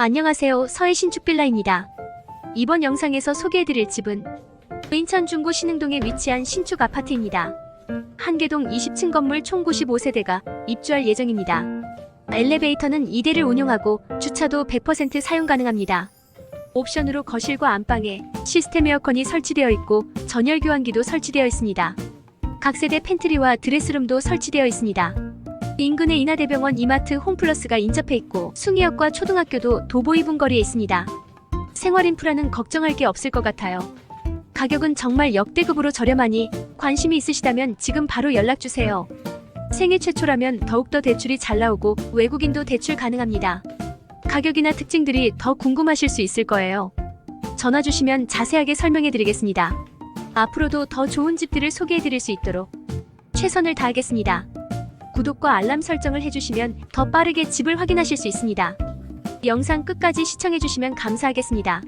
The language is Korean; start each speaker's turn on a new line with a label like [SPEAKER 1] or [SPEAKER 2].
[SPEAKER 1] 안녕하세요. 서해 신축빌라입니다. 이번 영상에서 소개해드릴 집은 인천 중구 신흥동에 위치한 신축 아파트입니다. 한계동 20층 건물 총 95세대가 입주할 예정입니다. 엘리베이터는 2대를 운영하고 주차도 100% 사용 가능합니다. 옵션으로 거실과 안방에 시스템 에어컨이 설치되어 있고 전열 교환기도 설치되어 있습니다. 각 세대 팬트리와 드레스룸도 설치되어 있습니다. 인근에 인하대병원 이마트 홈플러스가 인접해 있고 숭이역과 초등학교도 도보 2분 거리에 있습니다. 생활 인프라는 걱정할 게 없을 것 같아요. 가격은 정말 역대급으로 저렴하니 관심이 있으시다면 지금 바로 연락 주세요. 생애 최초라면 더욱더 대출이 잘 나오고 외국인도 대출 가능합니다. 가격이나 특징들이 더 궁금하실 수 있을 거예요. 전화 주시면 자세하게 설명해 드리겠습니다. 앞으로도 더 좋은 집들을 소개해 드릴 수 있도록 최선을 다하겠습니다. 구독과 알람 설정을 해주시면 더 빠르게 집을 확인하실 수 있습니다. 영상 끝까지 시청해주시면 감사하겠습니다.